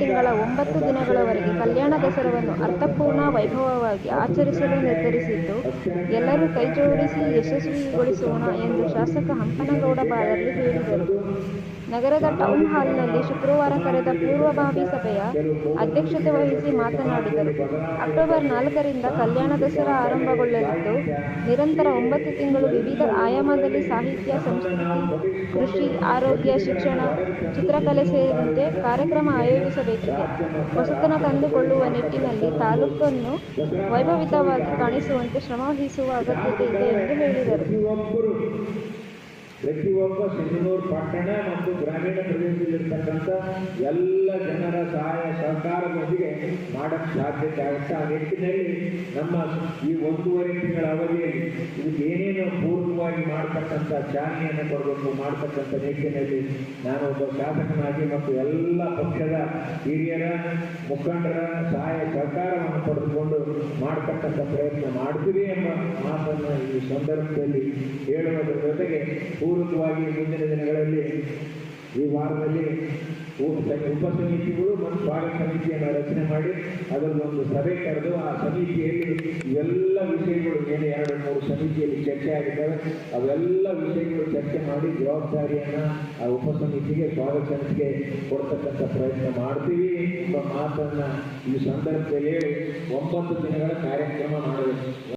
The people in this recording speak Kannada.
ತಿಂಗಳ ಒಂಬತ್ತು ದಿನಗಳವರೆಗೆ ಕಲ್ಯಾಣ ದಸರಾವನ್ನು ಅರ್ಥಪೂರ್ಣ ವೈಭವವಾಗಿ ಆಚರಿಸಲು ನಿರ್ಧರಿಸಿದ್ದು, ಎಲ್ಲರೂ ಕೈಜೋಡಿಸಿ ಯಶಸ್ವಿಗೊಳಿಸೋಣ ಎಂದು ಶಾಸಕ ಹಂಪನಗೌಡ ಬಾಳರ್ಲಿ ಹೇಳಿದರು. ನಗರದ ಟೌನ್ ಹಾಲ್ನಲ್ಲಿ ಶುಕ್ರವಾರ ಕರೆದ ಪೂರ್ವಭಾವಿ ಸಭೆಯ ಅಧ್ಯಕ್ಷತೆ ವಹಿಸಿ ಮಾತನಾಡಿದರು. ಅಕ್ಟೋಬರ್ ನಾಲ್ಕರಿಂದ ಕಲ್ಯಾಣ ದಸರಾ ಆರಂಭಗೊಳ್ಳಲಿದ್ದು, ನಿರಂತರ ಒಂಬತ್ತು ತಿಂಗಳು ವಿವಿಧ ಆಯಾಮದಲ್ಲಿ ಸಾಹಿತ್ಯ, ಸಂಸ್ಕೃತಿ, ಕೃಷಿ, ಆರೋಗ್ಯ, ಶಿಕ್ಷಣ, ಚಿತ್ರಕಲೆ ಸೇರಿದಂತೆ ಕಾರ್ಯಕ್ರಮ ಆಯೋಜಿಸಬೇಕಿದೆ. ಹೊಸತನ ತಂದುಕೊಳ್ಳುವ ನಿಟ್ಟಿನಲ್ಲಿ ತಾಲೂಕನ್ನು ವೈಭವಿತವಾಗಿ ಕಾಣಿಸುವಂತೆ ಶ್ರಮವಹಿಸುವ ಅಗತ್ಯತೆ ಇದೆ ಎಂದು ಹೇಳಿದರು. ಪ್ರತಿಯೊಬ್ಬ ಸಿಂಧನೂರು ಪಟ್ಟಣ ಮತ್ತು ಗ್ರಾಮೀಣ ಪ್ರದೇಶದಲ್ಲಿರ್ತಕ್ಕಂಥ ಎಲ್ಲ ಜನರ ಸಹಾಯ ಸಹಕಾರದೊಂದಿಗೆ ಮಾಡಕ್ಕೆ ಸಾಧ್ಯತೆ ಆಗುತ್ತೆ ಆ ನಿಟ್ಟಿನಲ್ಲಿ ನಮ್ಮ ಈ ಒಂದೂವರೆ ತಿಂಗಳ ಅವಧಿಯಲ್ಲಿ ಇದಕ್ಕೆ ಏನೇನು ಪೂರ್ಣವಾಗಿ ಮಾಡ್ತಕ್ಕಂಥ ಚಾಲನೆಯನ್ನು ಕೊಡಬೇಕು, ಮಾಡ್ತಕ್ಕಂಥ ನಿಟ್ಟಿನಲ್ಲಿ ನಾನು ಒಬ್ಬ ಶಾಸಕನಾಗಿ ಮತ್ತು ಎಲ್ಲ ಪಕ್ಷದ ಹಿರಿಯರ, ಮುಖಂಡರ ಸಹಾಯ ಸಹಕಾರವನ್ನು ಪಡೆದುಕೊಂಡು ಮಾಡ್ತಕ್ಕಂಥ ಪ್ರಯತ್ನ ಮಾಡ್ತೀವಿ ಎಂಬ ಮಾತನ್ನು ಸಂದರ್ಭದಲ್ಲಿ ಹೇಳುವುದರ ಜೊತೆಗೆ ಪೂರ್ವಕವಾಗಿ ಮುಂದಿನ ದಿನಗಳಲ್ಲಿ ಈ ವಾರದಲ್ಲಿ ಉಪ ಸಮಿತಿಗಳು ಮತ್ತು ಸ್ವಾಗತ ಸಮಿತಿಯನ್ನು ರಚನೆ ಮಾಡಿ ಅದರಲ್ಲೊಂದು ಸಭೆ ಕರೆದು ಆ ಸಮಿತಿಯಲ್ಲಿ ಎಲ್ಲ ವಿಷಯಗಳು ಏನು ಎರಡು ಮೂರು ಸಮಿತಿಯಲ್ಲಿ ಚರ್ಚೆ ಆಗಿದ್ದಾವೆ, ಅವೆಲ್ಲ ವಿಷಯಗಳು ಚರ್ಚೆ ಮಾಡಿ ಜವಾಬ್ದಾರಿಯನ್ನು ಆ ಉಪ ಸಮಿತಿಗೆ ಸ್ವಾಗತ ಸಮಿತಿಗೆ ಕೊಡ್ತಕ್ಕಂಥ ಪ್ರಯತ್ನ ಮಾಡ್ತೀವಿ. ಎಂಬ ಮಾತನ್ನು ಈ ಸಂದರ್ಭದಲ್ಲಿ ಒಂಬತ್ತು ದಿನಗಳ ಕಾರ್ಯಕ್ರಮ ಮಾಡಬೇಕು.